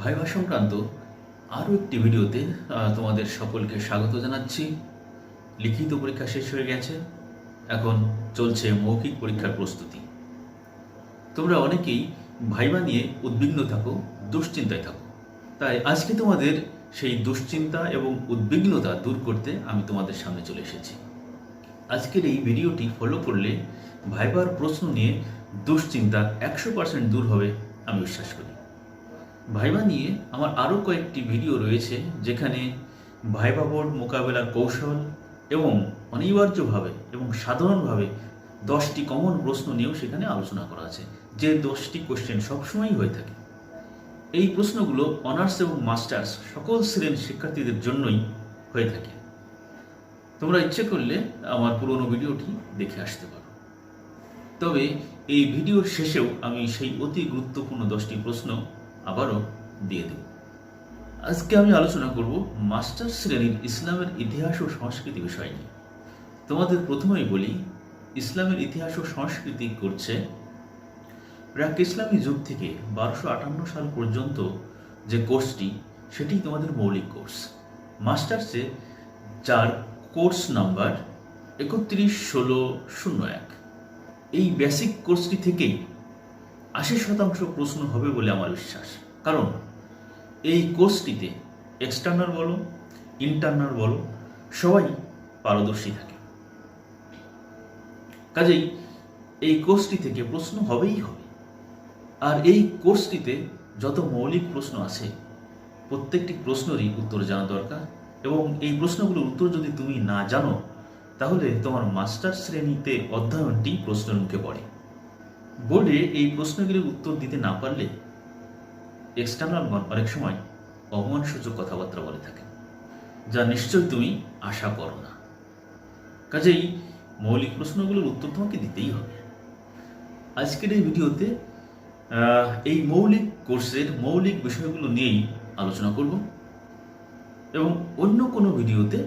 Viva সংক্রান্ত আরও একটি ভিডিওতে তোমাদের সকলকে স্বাগত জানাচ্ছি। লিখিত পরীক্ষা শেষ হয়ে গেছে। এখন চলছে মৌখিক পরীক্ষার প্রস্তুতি। তোমরা অনেকেই ভাইবা নিয়ে উদ্বিগ্ন থাকো, দুশ্চিন্তায় থাকো। তাই আজকে তোমাদের সেই দুশ্চিন্তা এবং উদ্বিগ্নতা দূর করতে আমি তোমাদের সামনে চলে এসেছি। আজকের এই ভিডিওটি ফলো করলে ভাইবার প্রশ্ন নিয়ে দুশ্চিন্তা একশো পার্সেন্ট দূর হবে, আমি বিশ্বাস করি। ভাইবা নিয়ে আমার আরও কয়েকটি ভিডিও রয়েছে যেখানে ভাইবা বোর্ড মোকাবেলার কৌশল এবং অনিবার্যভাবে এবং সাধারণভাবে দশটি কমন প্রশ্ন নিয়েও সেখানে আলোচনা করা আছে, যে দশটি কোশ্চেন সবসময়ই হয়ে থাকে। এই প্রশ্নগুলো অনার্স এবং মাস্টার্স সকল শ্রেণির শিক্ষার্থীদের জন্যই হয়ে থাকে। তোমরা ইচ্ছে করলে আমার পুরনো ভিডিওটি দেখে আসতে পারো। তবে এই ভিডিওর শেষেও আমি সেই অতি গুরুত্বপূর্ণ দশটি প্রশ্ন আবারও দিয়ে দেব আজকে আমি আলোচনা করব মাস্টার শ্রেণির ইসলামের ইতিহাস ও সংস্কৃতি বিষয় নিয়ে। তোমাদের প্রথমেই বলি, ইসলামের ইতিহাস ও সংস্কৃতি করছে প্রাক ইসলামী যুগ থেকে বারোশো আটান্ন সাল পর্যন্ত যে কোর্সটি, সেটি তোমাদের মৌলিক কোর্স। মাস্টার্সে যার কোর্স নাম্বার একত্রিশ, ষোলো, শূন্য, এক। এই বেসিক কোর্সটি থেকেই আশি শতাংশ প্রশ্ন হবে বলে আমার বিশ্বাস। কারণ এই কোর্সটিতে এক্সটার্নাল বলো ইন্টারনাল বলো, সবাই পারদর্শী থাকে। কাজেই এই কোর্সটি থেকে প্রশ্ন হবেই হবে। আর এই কোর্সটিতে যত মৌলিক প্রশ্ন আছে, প্রত্যেকটি প্রশ্নেরই উত্তর জানা দরকার এবং এই প্রশ্নগুলোর উত্তর যদি তুমি না জানো, তাহলে তোমার মাস্টার শ্রেণীতে অধ্যয়নটি প্রশ্নের মুখে পড়ে। বোর্ডে এই প্রশ্নগুলির উত্তর দিতে না পারলে এক্সটার্নালগণ অনেক সময় অপমানসূচক কথাবার্তা বলে থাকে, যা নিশ্চয় তুমি আশা করো না। কাজেই মৌলিক প্রশ্নগুলোর উত্তর তোমাকে দিতেই হবে। আজকের এই ভিডিওতে এই মৌলিক কোর্সের মৌলিক বিষয়গুলো নিয়েই আলোচনা করব এবং অন্য কোনো ভিডিওতে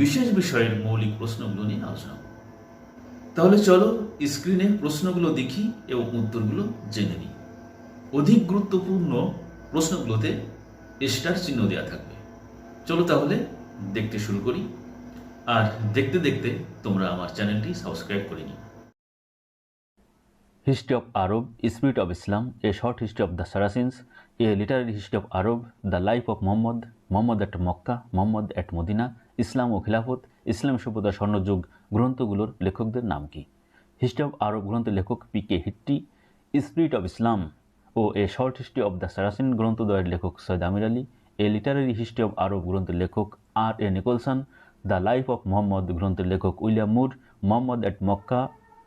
বিশেষ বিষয়ের মৌলিক প্রশ্নগুলো নিয়ে আলোচনা করব। তাহলে চলো স্ক্রিনে প্রশ্নগুলো দেখি এবং উত্তরগুলো জেনে নিই। অধিক গুরুত্বপূর্ণ প্রশ্নগুলোতে স্টার চিহ্ন দেওয়া থাকবে। চলো তাহলে দেখতে শুরু করি। আর দেখতে দেখতে তোমরা আমার চ্যানেলটি সাবস্ক্রাইব করে নিও। History of Arab spirit of Islam a short history of the Saracens a literary history of Arab the life of Mohammad Mohammad at Mecca Mohammad at Medina ইসলাম ও খিলাফত ইসলাম সভ্যতা স্বর্ণযুগ গ্রন্থগুলোর লেখকদের নাম কি? হিস্ট্রি অফ আরব গ্রন্থের লেখক P K Hitti spirit of Islam O a short history of the Saracen গ্রন্থদ্বয়ের লেখক Syed Ameer Ali, a literary history of Arab গ্রন্থের লেখক R A Nicholson the life of Mohammad গ্রন্থের লেখক William Muir Mohammad at Mecca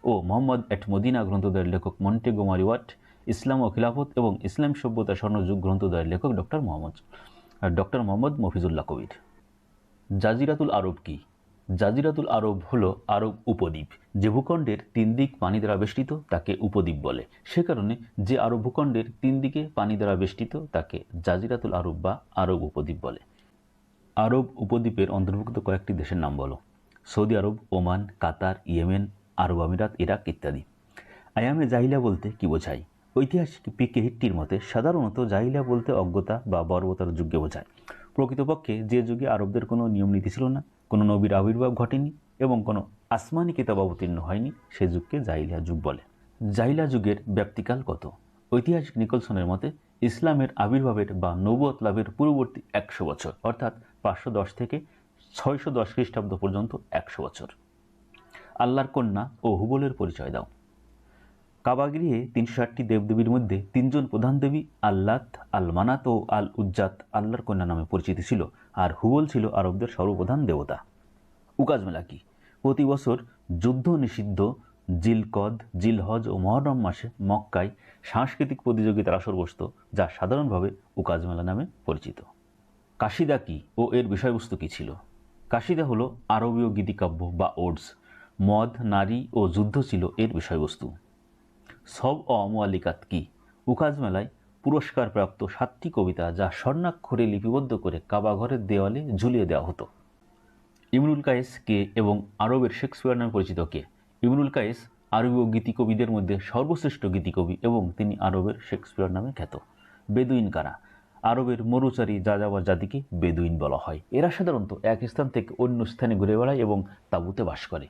O Mohammad at Medina গ্রন্থদ্বয়ের লেখক Monte গোমারি watt ইসলাম ও খিলাফত এবং ইসলাম সভ্যতা স্বর্ণযুগ গ্রন্থদ্বয়ের লেখক ডক্টর মোহাম্মদ ডক্টর মোহাম্মদ মফিজুল্লাহ কবির। জাজিরাতুল আরব কি? জাজিরাতুল আরব হলো আরব উপদ্বীপ, যে ভূখণ্ডের তিন দিক পানি দ্বারা বেষ্টিত তাকে উপদ্বীপ বলে। সে কারণে যে আরব ভূখণ্ডের তিন দিকে পানি দ্বারা বেষ্টিত তাকে জাজিরাতুল আরব বা আরব উপদ্বীপ বলে। আরব উপদ্বীপের অন্তর্ভুক্ত কয়েকটি দেশের নাম বলো। Saudi Arab, Oman, Qatar, Yemen, Arab Emirates, Iraq ইত্যাদি। আয়ামে জাহিলা বলতে কি বোঝায়? ঐতিহাসিক পি কে হিট্টির মতে সাধারণত জাহিলা বলতে অজ্ঞতা বা বর্বতার যুগে বোঝায়। প্রকৃতপক্ষে যে যুগে আরবদের কোনো নিয়ম নীতি ছিল না কোনো নবীর আবির্ভাব ঘটেনি এবং কোনো আসমানি কিতাব অবতীর্ণ হয়নি, সে যুগকে জাইলিয়া যুগ বলে। জাইলা যুগের ব্যাপ্তিকাল কত? ঐতিহাসিক নিকলসনের মতে ইসলামের আবির্ভাবের বা নবুয়ত লাভের পূর্ববর্তী একশো বছর, অর্থাৎ পাঁচশো দশ থেকে ছয়শো দশ খ্রিস্টাব্দ পর্যন্ত একশো বছর। আল্লাহর কন্যা ও হুবলের পরিচয় দাও। কাবাগৃহে তিনশো ষাটটি দেবদেবীর মধ্যে তিনজন প্রধান দেবী আল্লাত আল মানাত ও আল উজ্জাত আল্লাহর কন্যা নামে পরিচিত ছিল। আর হুবল ছিল আরবদের সর্বপ্রধান দেবতা। উকাজ মেলা কি? প্রতি বছর যুদ্ধ নিষিদ্ধ, জিলকদ, জিলহজ ও মহরম মাসে মক্কায় সাংস্কৃতিক প্রতিযোগিতার আসর বসত, যা সাধারণভাবে উকাজ মেলা নামে পরিচিত। কাশিদা কি ও এর বিষয়বস্তু কী ছিল? কাশিদা হলো আরবীয় গীতিকাব্য বা ওডস। মদ, নারী ও যুদ্ধ ছিল এর বিষয়বস্তু। সব ও অমুয়ালিকাত কি? উকাজ মেলায় পুরস্কারপ্রাপ্ত সাতটি কবিতা যা স্বর্ণাক্ষরে লিপিবদ্ধ করে কাবাঘরের দেওয়ালে ঝুলিয়ে দেওয়া হতো। ইমরুল কায়েস কে এবং আরবের শেক্সপিয়ার নামে পরিচিত কে? ইমরুল কায়েস আরবীয় গীতিকবিদের মধ্যে সর্বশ্রেষ্ঠ গীতিকবি এবং তিনি আরবের শেক্সপিয়ার নামে খ্যাত। বেদুইন কারা? আরবের মরুচারী যাযাবর জাতিকে বেদুইন বলা হয়। এরা সাধারণত এক স্থান থেকে অন্য স্থানে ঘুরে বেড়ায় এবং তাঁবুতে বাস করে।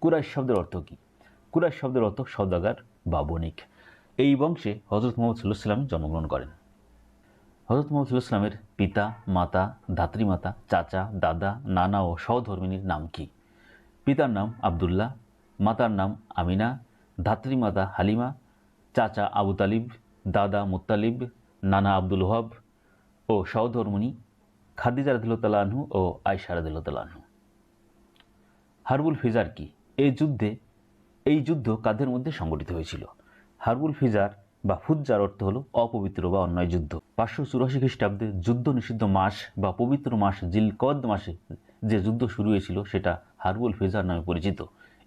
কুরাইশ শব্দের অর্থ কী? কুরাইশ শব্দের অর্থ সওদাগার বা বণিক। এই বংশে হজরত মোহাম্মদ সাল্লাম জন্মগ্রহণ করেন। হজরত মোহাম্মদ সাল্লামের পিতা, মাতা, ধাত্রীমাতা, চাচা, দাদা, নানা ও সহধর্মিনীর নাম কি? পিতার নাম আবদুল্লাহ, মাতার নাম আমিনা, ধাত্রীমাতা হালিমা, চাচা আবু তালিব, দাদা মুত্তালিব নানা আব্দুল ওহাব ও সহধর্মিনী খাদিজা রাদিল্লাহ ও আয়সা রাদিল্লাহ হারবুল ফিজার কি? এই যুদ্ধে এই যুদ্ধ কাদের মধ্যে সংগঠিত হয়েছিল? হারবুল ফিজার বা ফুজ্জার অর্থ হলো অপবিত্র বা অন্যায় যুদ্ধ। পাঁচশো চুরাশি খ্রিস্টাব্দে যুদ্ধ নিষিদ্ধ মাস বা পবিত্র মাস জিলকদ মাসে যে যুদ্ধ শুরু হয়েছিল সেটা হারবুল ফিজার নামে পরিচিত।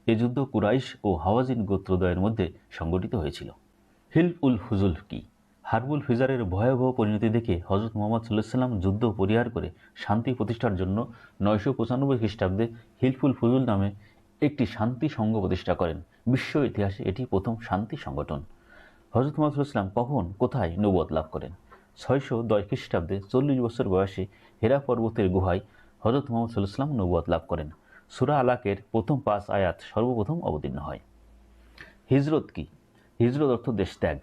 এ যুদ্ধ কুরাইশ ও হাওয়াজিন গোত্রদয়ের মধ্যে সংগঠিত হয়েছিল। হিলফ উল ফুজুল কি? হারবুল ফিজারের ভয়াবহ পরিণতি দেখে হজরত মোহাম্মদ সাল্লাহ সাল্লাম যুদ্ধ পরিহার করে শান্তি প্রতিষ্ঠার জন্য নয়শো পঁচানব্বই খ্রিস্টাব্দে হিলফুল ফুজুল নামে একটি শান্তি সংঘ প্রতিষ্ঠা করেন। বিশ্ব ইতিহাসে এটি প্রথম শান্তি সংগঠন। হজরত মোহাম্মদ সাল্লাম কখন, কোথায় নবদ লাভ করেন? ছয়শো দশ খ্রিস্টাব্দে চল্লিশ বছর বয়সে হেরা পর্বতের গুহায় হজরত মোহাম্মদ সাল্লাহ সাল্লাম নবুয়াত লাভ করেন। সুরা আলাকের প্রথম পাঁচ আয়াত সর্বপ্রথম অবতীর্ণ হয়। হিজরত কি? হিজরত অর্থ দেশ ত্যাগ।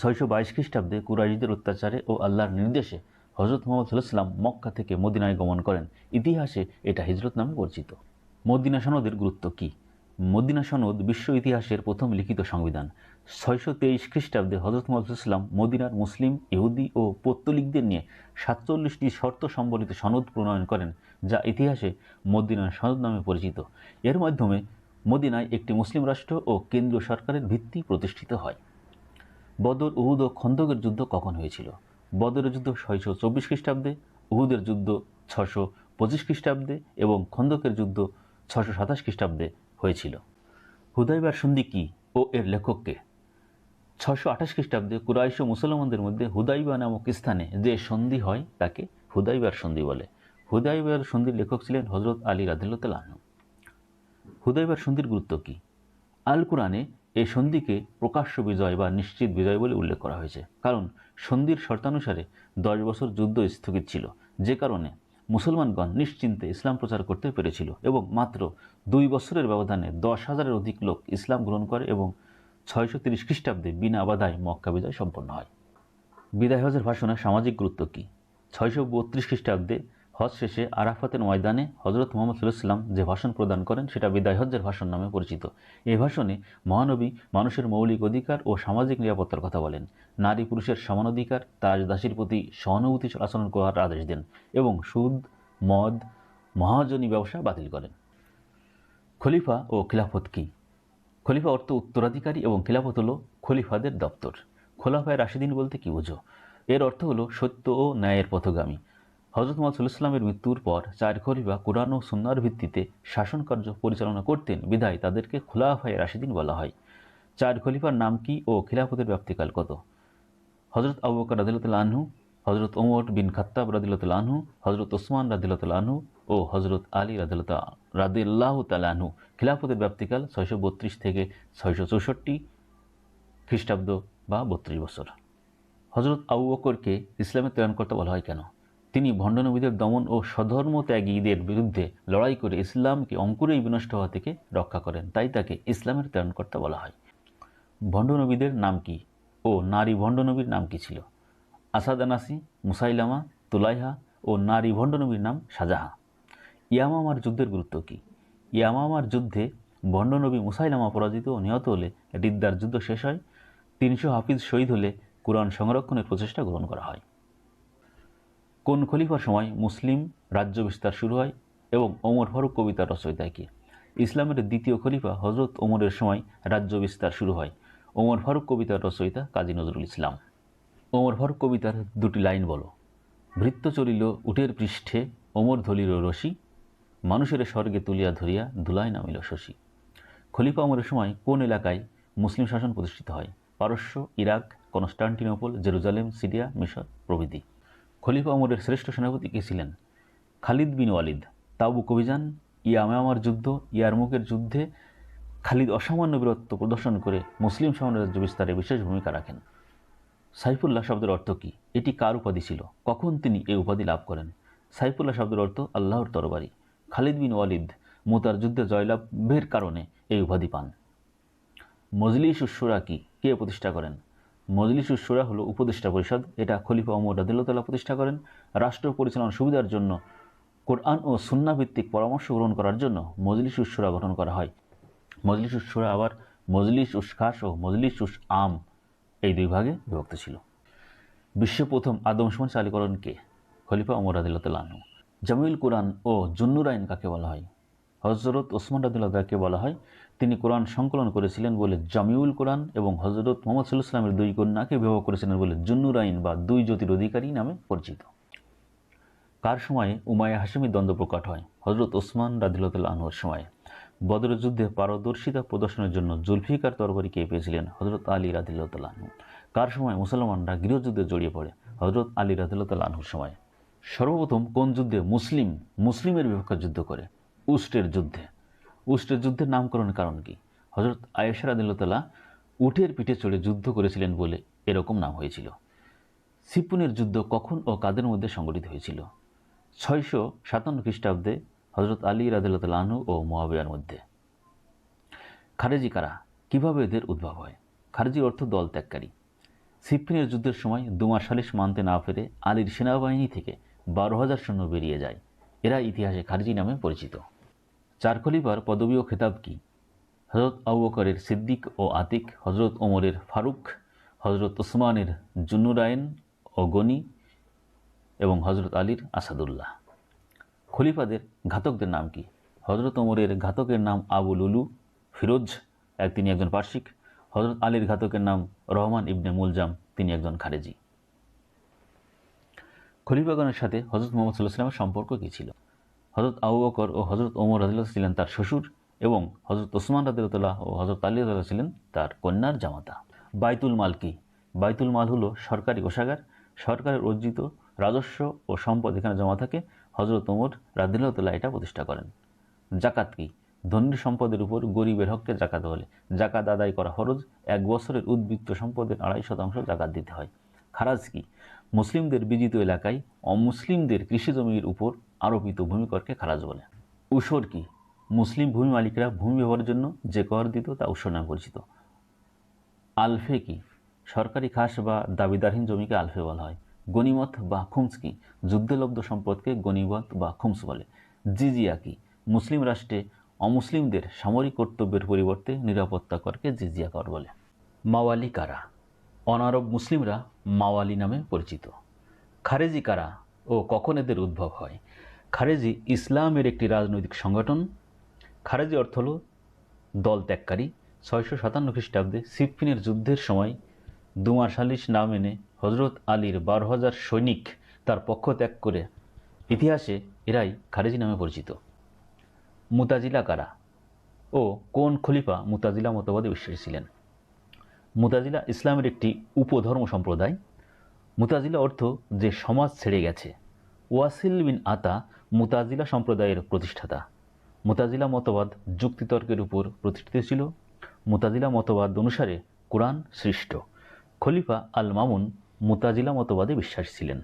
ছয়শো বাইশ খ্রিস্টাব্দে কুরাইশদের অত্যাচারে ও আল্লাহর নির্দেশে হজরত মোহাম্মদ সাল্লাম মক্কা থেকে মদিনায় গমন করেন। ইতিহাসে এটা হিজরত নামে পরিচিত। মদিনা সনদের গুরুত্ব কী? মদিনা সনদ বিশ্ব ইতিহাসের প্রথম লিখিত সংবিধান। ছয়শো তেইশ খ্রিস্টাব্দে হজরত মোহাম্মদাম মদিনার মুসলিম, ইহুদি ও পত্তলিকদের নিয়ে সাতচল্লিশটি শর্ত সম্বলিত সনদ প্রণয়ন করেন, যা ইতিহাসে মদিনার সনদ নামে পরিচিত। এর মাধ্যমে মদিনায় একটি মুসলিম রাষ্ট্র ও কেন্দ্রীয় সরকারের ভিত্তি প্রতিষ্ঠিত হয়। বদর, উহুদ ও খন্দকের যুদ্ধ কখন হয়েছিল? বদরের যুদ্ধ ছয়শো চব্বিশ খ্রিস্টাব্দে, উহুদের যুদ্ধ ছশো পঁচিশ খ্রিস্টাব্দে এবং খন্দকের যুদ্ধ ছশো সাতাশ খ্রিস্টাব্দে হয়েছিল। হুদাইবার সন্ধি কী ও এর লেখককে? ছশো আঠাশ খ্রিস্টাব্দে কুরাইশ মুসলমানদের মধ্যে হুদাইবা নামক স্থানে যে সন্ধি হয়, তাকে হুদাইবার সন্ধি বলে। হুদাইবার সন্ধির লেখক ছিলেন হজরত আলী রাদিল্লাহ হুদাইবার সন্ধির গুরুত্ব কী? আল কোরআনে এই সন্ধিকে প্রকাশ্য বিজয় বা নিশ্চিত বিজয় বলে উল্লেখ করা হয়েছে। কারণ সন্ধির শর্তানুসারে দশ বছর যুদ্ধ স্থগিত ছিল। যে কারণে মুসলমানগণ নিশ্চিন্তে ইসলাম প্রচার করতে পেরেছিল এবং মাত্র দুই বছরের ব্যবধানে দশ হাজারের অধিক লোক ইসলাম গ্রহণ করে এবং ছয়শো তিরিশ খ্রিস্টাব্দে বিনা বাধায় মক্কা বিজয় সম্পন্ন হয়। বিদায় হজের ভাষণের সামাজিক গুরুত্ব কী? ছয়শো বত্রিশ খ্রিস্টাব্দে হজ শেষে আরাফাতের ময়দানে হজরত মোহাম্মদ সাল্লাম যে ভাষণ প্রদান করেন, সেটা বিদায় হজ্জের ভাষণ নামে পরিচিত। এই ভাষণে মহানবী মানুষের মৌলিক অধিকার ও সামাজিক নিরাপত্তার কথা বলেন। নারী পুরুষের সমান অধিকার তার দাসীর প্রতি সহানুভূতি আচরণ করার আদেশ দেন এবং সুদ, মদ, মহাজনী ব্যবসা বাতিল করেন। খলিফা ও খিলাফত কী? খলিফা অর্থ উত্তরাধিকারী এবং খিলাফত হলো খলিফাদের দপ্তর। খোলাফায় রাশিদিন বলতে কী বোঝো? এর অর্থ হলো সত্য ও ন্যায়ের পথগামী। হজরত সাল্লাহামের মৃত্যুর পর চার খলিফা কোরআন ও সুন্নার ভিত্তিতে শাসন কার্য পরিচালনা করতেন, বিধায় তাদেরকে খোলাফায় রাশিদিন বলা হয়। চার খলিফার নাম কি ও খিলাফতের ব্যাপ্তিকাল কত? হজরত আবু রাদিল্লাহ আনহু হজরত ওমর বিন খাত্তাব রাদিল্লাহ আনহু হজরত ওসমান রাদিল্লাহ আনহু ও হজরত আলী রাদিল্লাহ রাদিল্লাহ তালাহু খিলাফতের ব্যাপ্তিকাল ছয়শো বত্রিশ থেকে ছয়শো চৌষট্টি খ্রিস্টাব্দ বা বত্রিশ বছর। হজরত আবু বকরকে ইসলামের ত্রাণকর্তা বলা হয় কেন? তিনি ভণ্ডনবীদের দমন ও স্বধর্ম ত্যাগীদের বিরুদ্ধে লড়াই করে ইসলামকে অঙ্কুরেই বিনষ্ট হওয়া থেকে রক্ষা করেন, তাই তাকে ইসলামের ত্রাণকর্তা বলা হয়। ভণ্ডনবীদের নাম কি ও নারী ভণ্ডনবীর নাম কি ছিল? আসাদ আসাদানাসি মুসাইলামা, তুলাইহা ও নারী ভণ্ডনবীর নাম শাহজাহা। ইয়ামামার যুদ্ধের গুরুত্ব কী? ইয়ামামার যুদ্ধে ভণ্ডনবী মুসাইলামা পরাজিত ও নিহত হলে রিদ্দার যুদ্ধ শেষ হয়। তিনশো হাফিজ শহীদ হলে কোরআন সংরক্ষণের প্রচেষ্টা গ্রহণ করা হয়। কোন খলিফার সময় মুসলিম রাজ্য বিস্তার শুরু হয় এবং ওমর ফারুক কবিতা রচয়িতায় কে? ইসলামের দ্বিতীয় খলিফা হজরত ওমরের সময় রাজ্য বিস্তার শুরু হয়। ওমর ফারুক কবিতার রচয়িতা কাজী নজরুল ইসলাম। ওমর ফারুক কবিতার দুটি লাইন বলো। ভৃত্য চলিল উটের পৃষ্ঠে ওমর ধলিল রশি, মানুষের স্বর্গে তুলিয়া ধরিয়া ধুলায় নামিল শশী। খলিফা ওমরের সময় কোন এলাকায় মুসলিম শাসন প্রতিষ্ঠিত হয়? পারস্য, ইরাক, কনস্টান্টিনোপল, জেরুজালেম, সিরিয়া, মিশর প্রভৃতি। খলিফা ওমরের শ্রেষ্ঠ সেনাপতি কে ছিলেন? খালিদ বিন ওয়ালিদ। তাবুক অভিযান ইয়ামামার যুদ্ধ ইয়ারমুকের যুদ্ধে খালিদ অসামান্য বীরত্ব প্রদর্শন করে মুসলিম সাম্রাজ্য বিস্তারে বিশেষ ভূমিকা রাখেন। সাইফুল্লাহ শব্দের অর্থ কী? এটি কার উপাধি ছিল? কখন তিনি এই উপাধি লাভ করেন? সাইফুল্লাহ শব্দের অর্থ আল্লাহর তরবারি। খালিদ বিন ওয়ালিদ মোতার যুদ্ধে জয়লাভের কারণে এই উপাধি পান। মজলিস উশ্বরা কি? কে প্রতিষ্ঠা করেন? মজলিস উশ্বরা হলো উপদেষ্টা পরিষদ। এটা খলিফা ওমর রাদিল্লাহ প্রতিষ্ঠা করেন। রাষ্ট্র পরিচালনার সুবিধার জন্য, কোরআন ও সুন্না ভিত্তিক পরামর্শ গ্রহণ করার জন্য মজলিস উশ্বরা গঠন করা হয়। মজলিস উশ্বরা আবার মজলিস উসখাস ও মজলিস উস আম এই দুই ভাগে বিভক্ত ছিল। বিশ্ব প্রথম আদমশুমার চালুকরণ কে? খলিফা ওমর রাদিল্লাহ জামিউল কোরআন ও জুন্নুর আইন কাকে বলা হয়? হজরত ওসমান রাদিল্লাহকে বলা হয় তিনি কোরআন সংকলন করেছিলেন বলে জামিউল কোরআন এবং হজরত মোহাম্মদ সাল্লাহ সাল্লামের দুই কন্যাকে বিবাহ করেছিলেন বলে জুন্নুর আইন বা দুই জ্যোতির অধিকারী নামে পরিচিত। কার সময়ে? উমায়া হাসিমির দ্বন্দ্ব প্রকট হয়। হজরত ওসমান রাদিল্লাহ আনহুর সময়ে। বদরের যুদ্ধে পারদর্শিতা প্রদর্শনের জন্য জুলফিকার তরবারিকে পেয়েছিলেন? হজরত আলী রাদিল্লাহ আনহু। কার সময়? মুসলমানরা গৃহযুদ্ধে জড়িয়ে পড়ে। হজরত আলী রাদিল্লাহ আনহুর সময়। সর্বপ্রথম কোন যুদ্ধে মুসলিম, মুসলিমের বিপক্ষে যুদ্ধ করে? উস্টের যুদ্ধে। উস্টের যুদ্ধের নামকরণের কারণ কি? হজরত আয়েশা রাদিল্লাহ উটের পিঠে চড়ে যুদ্ধ করেছিলেন বলে এরকম নাম হয়েছিল। সিপুনের যুদ্ধ কখন ও কাদের মধ্যে সংগঠিত হয়েছিল? ছয়শো সাতান্ন খ্রিস্টাব্দে হজরত আলী রাদিল্লাহ আনহু ও মোয়াবিয়ার মধ্যে। খারেজি কারা? কীভাবে এদের উদ্ভব হয়? খারেজি অর্থ দল ত্যাগকারী। সিপ্পিনের যুদ্ধের সময় দুমার সালিশ মানতে না পেরে আলীর সেনাবাহিনী থেকে বারো হাজার সৈন্য বেরিয়ে যায়। এরা ইতিহাসে খারিজি নামে পরিচিত। চার খলিফার পদবী ও খেতাব কি? হজরত আউবকরের সিদ্দিক ও আতিক হজরত ওমরের ফারুক হজরত ওসমানের জুন্নুরায়ন ও গনি এবং হজরত আলীর আসাদুল্লাহ। খলিফাদের ঘাতকদের নাম কি? হজরত ওমরের ঘাতকের নাম আবু লুলু ফিরোজ, এক তিনি একজন পার্শ্বিক হজরত আলীর ঘাতকের নাম রহমান ইবনে মুলজাম, তিনি একজন খারেজি। খলিফাগণের সাথে হজরত মোহাম্মদ সাল্লাহ সাল্লামের সম্পর্ক কী ছিল? হজরত আবু বকর ও হজরত ওমর রাদিল্লাহ ছিলেন তার শ্বশুর এবং হজরত ওসমান রাদিল্লাহ ও হজরত আলী রাদিল্লাহ ছিলেন তার কন্যার জামাতা। বাইতুল মাল কি? বাইতুল মাল হলো সরকারি কোষাগার সরকারের অর্জিত রাজস্ব ও সম্পদ এখানে জমা থাকে। হজরত ওমর রাদিল্লাহ এটা প্রতিষ্ঠা করেন। জাকাত কি? ধনী সম্পদের উপর গরিবের হককে জাকাত বলে। জাকাত আদায় করা ফরজ। এক বছরের উদ্বৃত্ত সম্পদের আড়াই শতাংশ জাকাত দিতে হয়। খারাজ কি? মুসলিমদের বিজিত এলাকায় অমুসলিমদের কৃষি জমির উপর আরোপিত ভূমিকরকে খারাজ বলে। উসর কি? মুসলিম ভূমি মালিকরা ভূমি ব্যবহারের জন্য যে কর দিত তা উসর নামে পরিচিত। আলফে কি? সরকারি খাস বা দাবিদারহীন জমিকে আলফে বলা হয়। গনিমত বা খুমস কি? যুদ্ধলব্ধ সম্পদকে গনিমত বা খুমস বলে। জিজিয়া কি? মুসলিম রাষ্ট্রে অমুসলিমদের সামরিক কর্তব্যের পরিবর্তে নিরাপত্তা করকে জিজিয়া কর বলে। মাওয়ালি কারা? অনারব মুসলিমরা মাওয়ালি নামে পরিচিত। খারেজি কারা ও কখন এদের উদ্ভব হয়? খারেজি ইসলামের একটি রাজনৈতিক সংগঠন। খারেজি অর্থ হল দল ত্যাগকারী। ছয়শো সাতান্ন খ্রিস্টাব্দে সিফিনের যুদ্ধের সময় দুমার সালিশ না মেনে হজরত আলীর বারো হাজার সৈনিক তার পক্ষ ত্যাগ করে ইতিহাসে এরাই খারেজি নামে পরিচিত। মুতাজিলা কারা ও কোন খলিফা মুতাজিলা মতবাদে বিশ্বাসী ছিলেন? মুতাজিলা ইসলামের একটি উপধর্ম সম্প্রদায়। মুতাজিলা অর্থ যে সমাজ ছেড়ে গেছে। ওয়াসিল বিন আতা মুতাজিলা সম্প্রদায়ের প্রতিষ্ঠাতা। মুতাজিলা মতবাদ যুক্তিতর্কের উপর প্রতিষ্ঠিত ছিল। মুতাজিলা মতবাদ অনুসারে কোরআন সৃষ্ট। খলিফা আল মামুন মুতাজিলা মতবাদে বিশ্বাসী ছিলেন।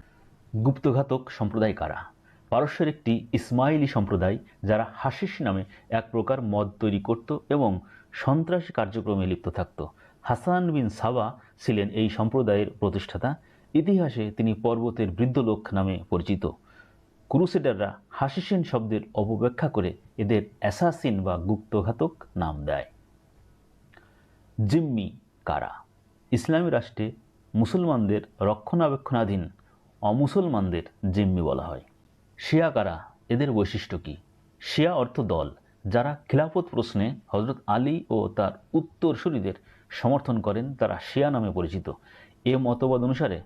গুপ্তঘাতক সম্প্রদায় কারা? পারস্যের একটি ইসমাইলি সম্প্রদায় যারা হাসিস নামে এক প্রকার মদ তৈরি করত এবং সন্ত্রাসী কার্যক্রমে লিপ্ত থাকত। হাসান বিন সাবা ছিলেন এই সম্প্রদায়ের প্রতিষ্ঠাতা। ইতিহাসে তিনি পর্বতের বৃদ্ধ লোক নামে পরিচিত। ক্রুসেডাররা হাসিসিন শব্দের অপব্যাখ্যা করে এদের অ্যাসাসিন বা গুপ্তঘাতক নাম দেয়। জিম্মি কারা? ইসলামী রাষ্ট্রে মুসলমানদের রক্ষণাবেক্ষণাধীন অমুসলমানদের জিম্মি বলা হয়। শিয়া কারা? এদের বৈশিষ্ট্য কী? শিয়া অর্থ দল, যারা খিলাফত প্রশ্নে হজরত আলী ও তার উত্তরসূরিদের সমর্থন করেন তারা শিয়া নামে পরিচিত। এ মতবাদ অনুসারে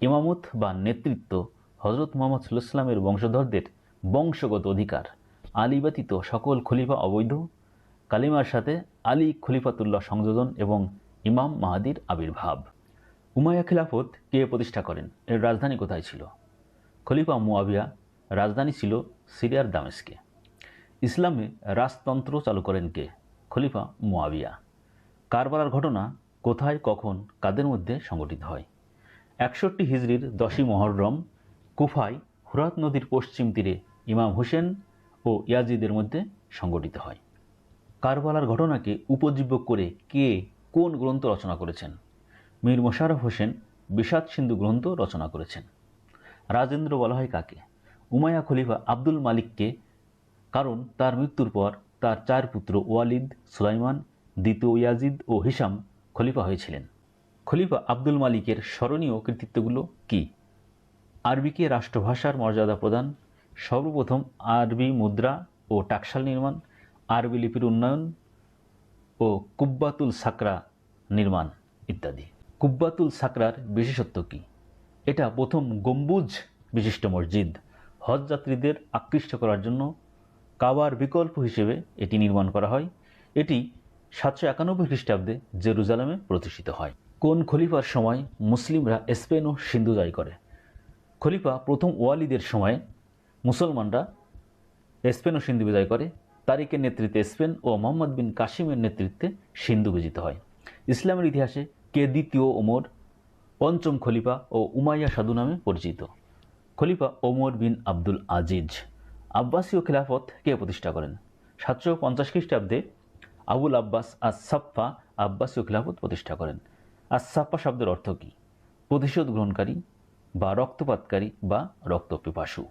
ইমামত বা নেতৃত্ব হজরত মোহাম্মদ সাল্লামের বংশধরদের বংশগত অধিকার। আলী ব্যতীত সকল খলিফা অবৈধ। কালিমার সাথে আলী খলিফাতুল্লাহ সংযোজন এবং ইমাম মাহাদির আবির্ভাব। উমাইয়া খিলাফত কে প্রতিষ্ঠা করেন? এর রাজধানী কোথায় ছিল? খলিফা মুয়াবিয়া রাজধানী ছিল সিরিয়ার দামেস্কে। ইসলামে রাজতন্ত্র চালু করেন কে? খলিফা মুয়াবিয়া। কারবালার ঘটনা কোথায়, কখন, কাদের মধ্যে সংগঠিত হয়? একষট্টি হিজড়ির দশই মহররম কুফায় হুরাত নদীর পশ্চিম তীরে ইমাম হোসেন ও ইয়াজিদের মধ্যে সংগঠিত হয়। কারবালার ঘটনাকে উপজীব্য করে কে কোন গ্রন্থ রচনা করেছেন? মীর মোশাররফ হোসেন বিষাদ সিন্ধু গ্রন্থ রচনা করেছেন। রাজেন্দ্র বলা হয় কাকে? উমায়া খলিফা আব্দুল মালিককে, কারণ তার মৃত্যুর পর তার চার পুত্র ওয়ালিদ, সুলাইমান দ্বিতীয় ইয়াজিদ ও হিসাম খলিফা হয়েছিলেন। খলিফা আব্দুল মালিকের স্মরণীয় কৃতিত্বগুলো কি? আরবিকে রাষ্ট্রভাষার মর্যাদা প্রদান, সর্বপ্রথম আরবি মুদ্রা ও টাকশাল নির্মাণ, আরবি লিপির উন্নয়ন ও কুব্বাতুল সাকরা নির্মাণ ইত্যাদি। কুব্বাতুল সাকরার বিশেষত্ব কী? এটা প্রথম গম্বুজ বিশিষ্ট মসজিদ। হজ যাত্রীদের আকৃষ্ট করার জন্য কাবার বিকল্প হিসেবে এটি নির্মাণ করা হয়। এটি সাতশো একানব্বই খ্রিস্টাব্দে জেরুজালেমে প্রতিষ্ঠিত হয়। কোন খলিফার সময় মুসলিমরা স্পেন ও সিন্ধু জয় করে? খলিফা প্রথম ওয়ালিদের সময় মুসলমানরা স্পেন ও সিন্ধু বিজয় করে। তারিকের নেতৃত্বে স্পেন ও মোহাম্মদ বিন কাশিমের নেতৃত্বে সিন্ধু বিজিত হয়। ইসলামের ইতিহাসে কে দ্বিতীয় ওমর? পঞ্চম খলিফা ও উমাইয়া সাধু নামে পরিচিত। খলিফা ওমর বিন আব্দুল আজিজ। আব্বাসীয় খিলাফত কে প্রতিষ্ঠা করেন? সাতশো পঞ্চাশ খ্রিস্টাব্দে আবুল আব্বাস আসাফা আব্বাসীয় খিলাফত প্রতিষ্ঠা করেন। আসাফা শব্দের অর্থ কী? প্রতিশোধ গ্রহণকারী বা রক্তপাতকারী বা রক্তপিপাসু।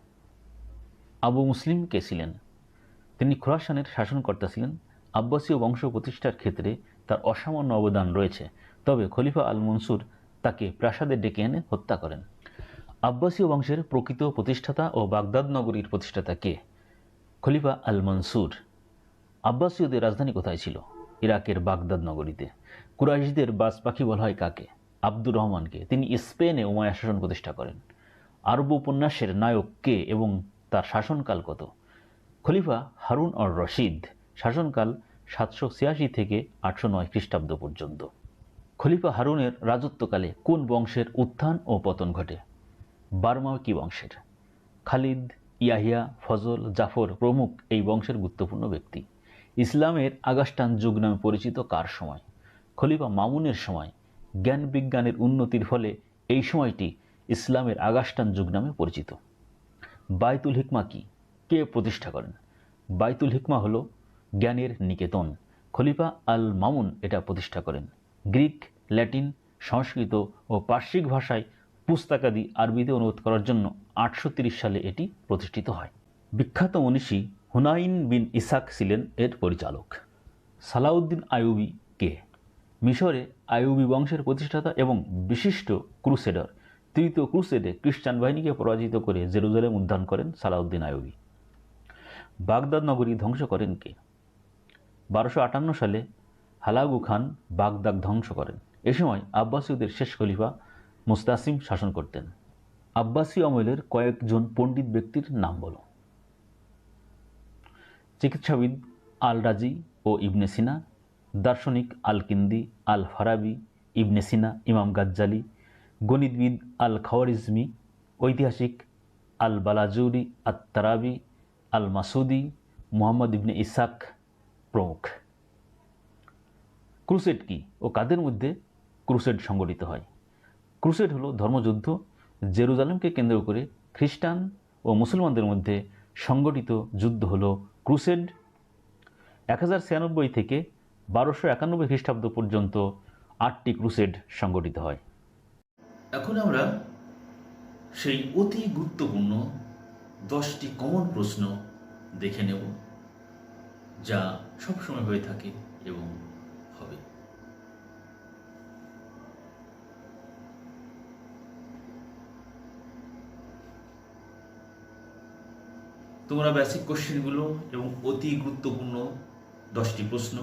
আবু মুসলিম কে ছিলেন? তিনি খোরাসানের শাসনকর্তা ছিলেন। আব্বাসীয় বংশ প্রতিষ্ঠার ক্ষেত্রে তার অসামান্য অবদান রয়েছে। তবে খলিফা আল মনসুর তাকে প্রাসাদে ডেকে এনে হত্যা করেন। আব্বাসীয় বংশের প্রকৃত প্রতিষ্ঠাতা ও বাগদাদ নগরীর প্রতিষ্ঠাতা কে? খলিফা আল মনসুর আব্বাসীয়দের রাজধানী কোথায় ছিল? ইরাকের বাগদাদ নগরীতে। কুরাইশদের বাজ পাখি বলা হয় কাকে? আব্দুর রহমানকে। তিনি স্পেনে উমায়া শাসন প্রতিষ্ঠা করেন। আরব উপন্যাসের নায়ক কে এবং তার শাসনকাল কত? খলিফা হারুন অর রশিদ, শাসনকাল সাতশো ছিয়াশি থেকে আটশো নয় খ্রিস্টাব্দ পর্যন্ত। খলিফা হারুনের রাজত্বকালে কোন বংশের উত্থান ও পতন ঘটে? বার্মাকি বংশের? খালিদ, ইয়াহিয়া, ফজল, জাফর প্রমুখ এই বংশের গুরুত্বপূর্ণ ব্যক্তি। ইসলামের আগাস্টান যুগ নামে পরিচিত কার সময়? খলিফা মামুনের সময়, জ্ঞান বিজ্ঞানের উন্নতির ফলে এই সময়টি ইসলামের আগাস্টান যুগ নামে পরিচিত। বাইতুল হিকমা কি? কে প্রতিষ্ঠা করেন? বাইতুল হিকমা হলো জ্ঞানের নিকেতন। খলিফা আল মামুন এটা প্রতিষ্ঠা করেন। গ্রিক, ল্যাটিন, সংস্কৃত ও পার্শ্বিক ভাষায় পুস্তাকাদি আরবিতে অনুবাদ করার জন্য আটশো সালে এটি প্রতিষ্ঠিত হয়। বিখ্যাত মনীষী হুনাইন বিন ইসাক ছিলেন এর পরিচালক। সালাউদ্দিন আয়ুবি কে? মিশরে আইয়ুবি বংশের প্রতিষ্ঠাতা এবং বিশিষ্ট ক্রুসেডার। তৃতীয় ক্রুসেডে খ্রিস্টান বাহিনীকে পরাজিত করে জেরুজালেম উদ্ধার করেন সালাউদ্দিন আইয়ুবি। বাগদাদ নগরী ধ্বংস করেন কে? বারোশো আটান্ন সালে হালাগু খান বাগদাদ ধ্বংস করেন। এ সময় আব্বাসীয়দের শেষ খলিফা মুস্তাসিম শাসন করতেন। আব্বাসী আমলের কয়েকজন পণ্ডিত ব্যক্তির নাম বলো। চিকিৎসাবিদ আল রাজি ও ইবনে সিনা, দার্শনিক আল কিন্দি আল ফারাবি ইবনে সিনা, ইমাম গাজ্জালি, গণিতবিদ আল খাওয়ারিজমি ঐতিহাসিক আল বালাজুরি আত তারাবি আল মাসুদি মোহাম্মদ ইবনে ইসাক প্রমুখ। ক্রুসেড কি ও কাদের মধ্যে ক্রুসেড সংগঠিত হয়? ক্রুসেড হলো ধর্মযুদ্ধ, জেরুজালেমকে কেন্দ্র করে খ্রিস্টান ও মুসলমানদের মধ্যে সংগঠিত যুদ্ধ হলো ক্রুসেড এক হাজার ছিয়ানব্বই থেকে বারোশো একানব্বই খ্রিস্টাব্দ পর্যন্ত আটটি ক্রুসেড সংগঠিত হয়। এখন আমরা সেই অতি গুরুত্বপূর্ণ দশটি কমন প্রশ্ন দেখে নেব, যা সবসময় হয়ে থাকে এবং হবে। তোমরা বেসিক কোশ্চেনগুলো এবং অতি গুরুত্বপূর্ণ দশটি প্রশ্ন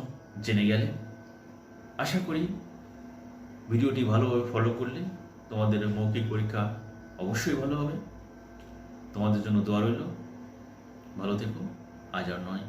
জেনে গেলে আশা করি ভিডিওটি ভালোভাবে ফলো করলে তোমাদের মৌখিক পরীক্ষা অবশ্যই ভালো হবে। তোমাদের জন্য দোয়া রইল। ভালো থেকো। আজ আর নয়।